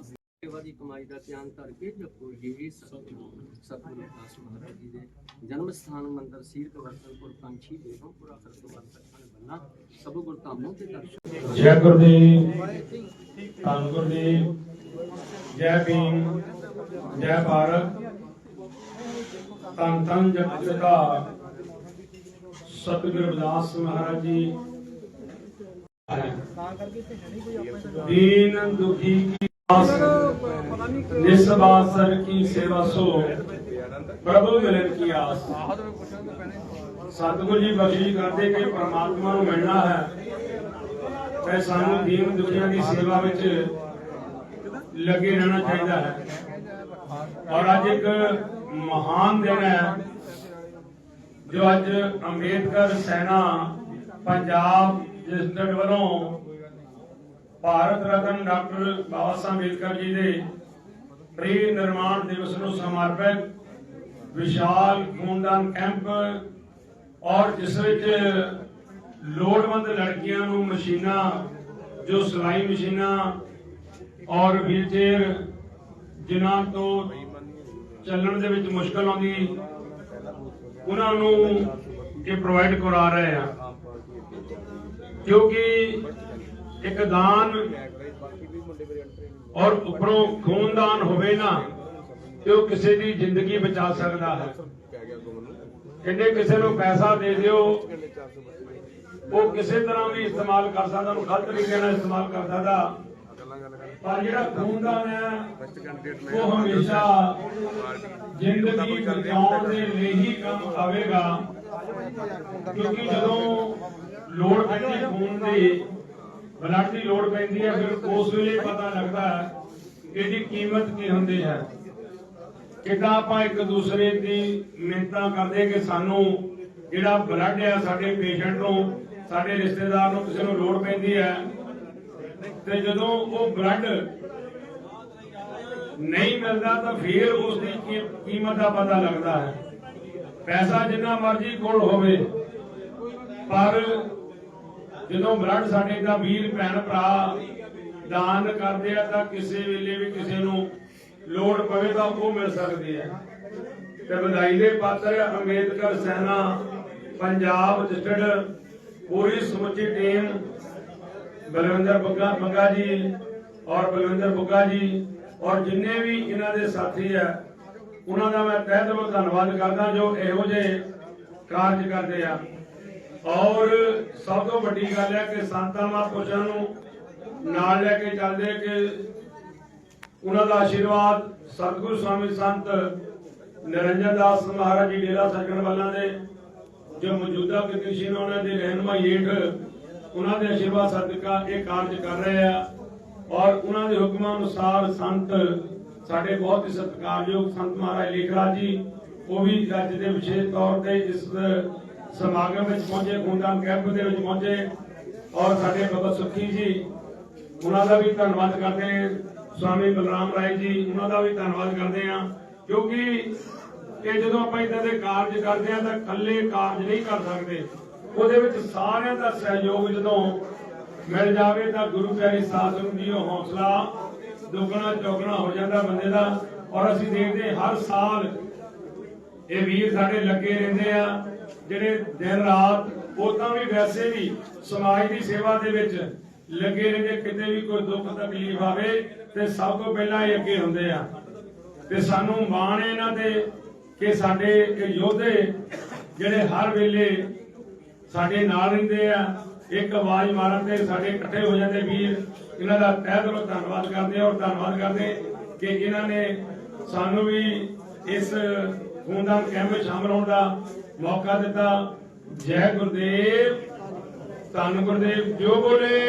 ਸੇਵਾ ਦੀ ਕਮਾਈ ਦਾ ਧਿਆਨ ਕਰਕੇ ਜਪੋ ਜੀ ਸਤਿਗੁਰੂ ਦਾਸ ਮਹਾਰਾਜ ਜੀ ਦੇ ਜਨਮ ਸਥਾਨ ਮੰਦਰ ਸੀਰ ਕਵਰਤਨਪੁਰ ਪੰਛੀ ਬੇਗਮਪੁਰਾ ਖਰਤਵਾਲ ਤਖਣ ਬੰਨਾ। ਸਭ ਗੁਰ ਤੇ ਦਰਸ਼ਨ ਜੈ ਗੁਰਦੇਵ ਧੰਨ ਗੁਰਦੇਵ ਜੈ ਭੀਮ, ਜੈ ਭਾਰਤ, ਧੰਨ ਧੰਨ ਜਪ ਜਗਾ ਸਤਿਗੁਰੂ ਰਵਿਦਾਸ ਮਹਾਰਾਜ ਜੀ ਦੀਨ ਦੁਖੀ ਕੀ ਆਸ ਨਿਸਬਾਸਰ ਕੀ ਸੇਵਾ ਸੋ, ਪ੍ਰਭੂ ਮਿਲਨ ਕੀ ਆਸ। ਸਤਿਗੁਰੂ ਜੀ ਬਖਸ਼ਿਸ਼ ਕਰਦੇ ਕਿ ਨੂੰ ਮਿਲਣਾ ਹੈ। ਤੇ ਸਾਨੂੰ ਦੀਨ ਦੁਨੀਆ ਦੀ ਸੇਵਾ ਵਿੱਚ ਲੱਗੇ ਰਹਿਣਾ ਚਾਹੀਦਾ ਹੈ। ਔਰ ਅੱਜ ਇੱਕ ਮਹਾਨ ਦਿਨ ਹੈ, ਜੋ ਅੱਜ ਅੰਬੇਦਕਰ ਸੈਨਾ ਪੰਜਾਬ ਡਿਸਟ੍ਰਿਕਟ ਵੱਲੋਂ ਭਾਰਤ ਰਤਨ ਡਾਕਟਰ ਬਾਬਾ ਸਾਹਿਬ ਅੰਬੇਦਕਰ ਜੀ ਦੇ ਪ੍ਰੀ ਨਿਰਮਾਣ ਦਿਵਸ ਨੂੰ ਸਮਰਪਿਤ ਵਿਸ਼ਾਲ ਖੂਨਦਾਨ ਕੈਂਪ ਔਰ ਜਿਸ ਵਿੱਚ ਲੋੜਵੰਦ ਲੜਕੀਆਂ ਨੂੰ ਮਸ਼ੀਨਾਂ, ਜੋ ਸਿਲਾਈ ਮਸ਼ੀਨਾਂ ਔਰ ਵੀਲਚੇਅਰ, ਜਿਨ੍ਹਾਂ ਤੋਂ ਚੱਲਣ ਦੇ ਵਿੱਚ ਮੁਸ਼ਕਲ ਆਉਂਦੀ, ਉਹਨਾਂ ਨੂੰ ਇਹ ਪ੍ਰੋਵਾਈਡ ਕਰਾ ਰਹੇ ਆ। ਕਿਉਂਕਿ ਇੱਕ ਦਾਨ ਔਰ ਉੱਪਰੋਂ ਖੂਨਦਾਨ ਹੋਵੇ ਨਾ, ਤੇ ਉਹ ਕਿਸੇ ਦੀ ਜ਼ਿੰਦਗੀ ਬਚਾ ਸਕਦਾ ਹੈ। ਕਹਿੰਦੇ ਕਿਸੇ ਨੂੰ ਪੈਸਾ ਦੇ ਦਿਓ, ਉਹ ਕਿਸੇ ਤਰ੍ਹਾਂ ਵੀ ਇਸਤੇਮਾਲ ਕਰ ਸਕਦਾ, ਉਹਨੂੰ ਗਲਤ ਤਰੀਕੇ ਨਾਲ ਇਸਤੇਮਾਲ ਕਰ ਸਕਦਾ। ਪਰ ਜਿਹੜਾ ਖੂਨਦਾਨ ਹੈ, ਉਹ ਹਮੇਸ਼ਾ ਜ਼ਿੰਦਗੀ ਬਚਾਉਣ ਦੇ ਲਈ ਹੀ ਕੰਮ ਆਵੇਗਾ। ਕਿਉਂਕਿ ਜਦੋਂ ਲੋੜ ਪੈਂਦੀ ਖੂਨ ਦੀ ਬਲੱਡ ਦੀ ਲੋੜ ਪੈਂਦੀ ਹੈ, ਫਿਰ ਉਸ ਵੇਲੇ ਪਤਾ ਲੱਗਦਾ ਹੈ ਕਿ ਇਹਦੀ ਕੀਮਤ ਕੀ ਹੁੰਦੀ ਹੈ। ਕਿੱਦਾਂ ਆਪਾਂ ਇੱਕ ਦੂਸਰੇ ਦੀ ਮਿਹਨਤਾਂ ਕਰਦੇ ਕਿ ਸਾਨੂੰ ਜਿਹੜਾ ਬਲੱਡ ਹੈ ਸਾਡੇ ਪੇਸ਼ੈਂਟ ਨੂੰ, ਸਾਡੇ ਰਿਸ਼ਤੇਦਾਰ ਨੂੰ ਕਿਸੇ ਨੂੰ ਲੋੜ ਪੈਂਦੀ ਹੈ, ਤੇ ਜਦੋਂ ਉਹ ਬਲੱਡ ਨਹੀਂ ਮਿਲਦਾ ਤਾਂ ਫਿਰ ਉਸ ਦੀ ਕੀਮਤ ਦਾ ਪਤਾ ਲੱਗਦਾ ਹੈ। ਪੈਸਾ ਜਿੰਨਾ ਮਰਜ਼ੀ ਕੋਲ ਹੋਵੇ, ਪਰ ਜਦੋਂ ਬਲੱਡ ਸਾਡੇ ਦਾ ਵੀਰ, ਭੈਣ, ਭਰਾ ਦਾਨ ਕਰਦੇ ਆ ਤਾਂ ਕਿਸੇ ਵੇਲੇ ਵੀ ਕਿਸੇ ਨੂੰ ਲੋੜ ਪਵੇ ਤਾਂ ਉਹ ਮਿਲ ਸਕਦੀ ਹੈ ਤੇ ਵਧਾਈ ਦੇ ਪਾਤਰ ਅੰਬੇਦਕਰ ਸੈਨਾ, ਪੰਜਾਬ ਡਿਸਟ੍ਰਿਕਟ ਪੂਰੀ ਸਮੁੱਚੀ ਟੀਮ, ਬਲਵਿੰਦਰ ਬੱਗਾ, ਮੰਗਾ ਜੀ ਔਰ ਬਲਵਿੰਦਰ ਬੁੱਗਾ ਜੀ ਔਰ ਜਿੰਨੇ ਵੀ ਇਹਨਾਂ ਦੇ ਸਾਥੀ ਆ, ਉਹਨਾਂ ਦਾ ਮੈਂ ਤਹਿ ਦਿਲੋਂ ਧੰਨਵਾਦ ਕਰਦਾ ਜੋ ਇਹੋ ਜਿਹੇ ਕਾਰਜ ਕਰਦੇ ਆ। ਔਰ ਸਭ ਤੋਂ ਵੱਡੀ ਗੱਲ ਹੈ ਕਿ ਸੰਤਾਂ ਮਹਾਂਪੁਰਸ਼ਾਂ ਨੂੰ ਨਾਲ ਲੈ ਕੇ ਚੱਲਦੇ ਕਿ ਉਹਨਾਂ ਦਾ ਆਸ਼ੀਰਵਾਦ ਸਤਿਗੁਰੂ ਸਵਾਮੀ ਸੰਤ ਨਿਰੰਜਨ ਦਾਸ ਮਹਾਰਾਜ ਜੀ ਡੇਰਾ ਸੱਜਣ ਵਾਲਾਂ ਦੇ, ਜੋ ਮੌਜੂਦਾ ਕ੍ਰਿਸ਼ਨ ਉਹਨਾਂ ਦੇ ਰਹਿਨਮਾਈ ਹੇਠ ਉਹਨਾਂ ਦੇ ਆਸ਼ੀਰਵਾਦ ਸਦਕਾ ਇਹ ਕਾਰਜ ਕਰ ਰਹੇ ਆ। ਔਰ ਉਹਨਾਂ ਦੇ ਹੁਕਮਾਂ ਅਨੁਸਾਰ ਸੰਤ ਸਾਡੇ ਬਹੁਤ ਹੀ ਸਤਿਕਾਰਯੋਗ ਸੰਤ ਮਹਾਰਾਜ ਲੇਖਰਾਜ ਜੀ, ਉਹ ਵੀ ਅੱਜ ਦੇ ਵਿਸ਼ੇਸ਼ ਤੌਰ ਤੇ ਇਸ ਸਮਾਗਮ ਵਿੱਚ ਪਹੁੰਚੇ ਖੂਨਦਾਨ ਕੈਂਪ ਦੇ ਵਿੱਚ ਪਹੁੰਚੇ ਔਰ ਸਾਡੇ ਬਾਬਾ ਸੁਖੀ ਜੀ, ਉਹਨਾਂ ਦਾ ਵੀ ਧੰਨਵਾਦ ਕਰਦੇ ਹਾਂ, ਸਵਾਮੀ ਬਲਰਾਮ ਰਾਏ ਜੀ, ਉਹਨਾਂ ਦਾ ਵੀ ਧੰਨਵਾਦ ਕਰਦੇ ਹਾਂ, ਕਿਉਂਕਿ ਇਹ ਜਦੋਂ ਆਪਾਂ ਇਦਾਂ ਦੇ ਕਾਰਜ ਕਰਦੇ ਹਾਂ ਤਾਂ ਇਕੱਲੇ ਕਾਰਜ ਨਹੀਂ ਕਰ ਸਕਦੇ। ਉਹਦੇ ਵਿੱਚ ਸਾਰਿਆਂ ਦਾ ਸਹਿਯੋਗ ਜਦੋਂ ਮਿਲ ਜਾਵੇ ਤਾਂ ਗੁਰੂ ਪਿਆਰੀ ਸਾਧ ਸੰਗਤ ਜੀ ਉਹ ਹੌਸਲਾ ਦੁੱਗਣਾ ਚੌਗਣਾ ਹੋ ਜਾਂਦਾ ਬੰਦੇ ਦਾ। ਔਰ ਅਸੀਂ ਦੇਖਦੇ ਹਰ ਸਾਲ ਇਹ ਵੀਰ ਸਾਡੇ ਲੱਗੇ ਰਹਿੰਦੇ ਆ। ਜਿਹੜੇ ਦਿਨ ਰਾਤ ਉਦਾਂ ਵੀ ਵੈਸੇ ਵੀ ਸਮਾਜ ਦੀ ਸੇਵਾ ਦੇ ਵਿੱਚ ਲੱਗੇ ਰਹਿੰਦੇ, ਕਿਤੇ ਵੀ ਕੋਈ ਦੁੱਖ ਤਕਲੀਫ ਆਵੇ ਤੇ ਸਭ ਤੋਂ ਪਹਿਲਾਂ ਇਹ ਅੱਗੇ ਹੁੰਦੇ ਆ। ਤੇ ਸਾਨੂੰ ਮਾਣ ਇਹਨਾਂ ਤੇ ਕਿ ਸਾਡੇ ਇਹ ਯੋਧੇ ਜਿਹੜੇ ਹਰ ਵੇਲੇ ਸਾਡੇ ਨਾਲ ਰਹਿੰਦੇ ਆ, ਇੱਕ ਆਵਾਜ਼ ਮਾਰਨ ਤੇ ਸਾਡੇ ਇਕੱਠੇ ਹੋ ਜਾਂਦੇ ਵੀਰ, ਇਹਨਾਂ ਦਾ ਤਹਿ ਦਿਲੋਂ ਧੰਨਵਾਦ ਕਰਦੇ ਔਰ ਧੰਨਵਾਦ ਕਰਦੇ ਕਿ ਇਹਨਾਂ ਨੇ ਸਾਨੂੰ ਵੀ ਇਸ ਖੂਨਦਾਨ ਕੈਂਪ ਵਿੱਚ ਸ਼ਾਮਲ ਹੋਣ ਦਾ ਮੌਕਾ ਦਿੱਤਾ। ਜੈ ਗੁਰਦੇਵ, ਧੰਨ ਗੁਰਦੇਵ, ਜੋ ਬੋਲੇ,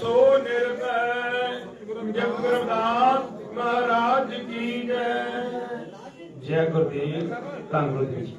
ਸੋ ਨਿਰਭੈ। ਜਪ ਗੁਰਦਾਸ ਮਹਾਰਾਜ ਕੀ ਜੈ। ਜੈ ਗੁਰਦੇਵ, ਧੰਨ ਗੁਰਦੇਵ ਜੀ।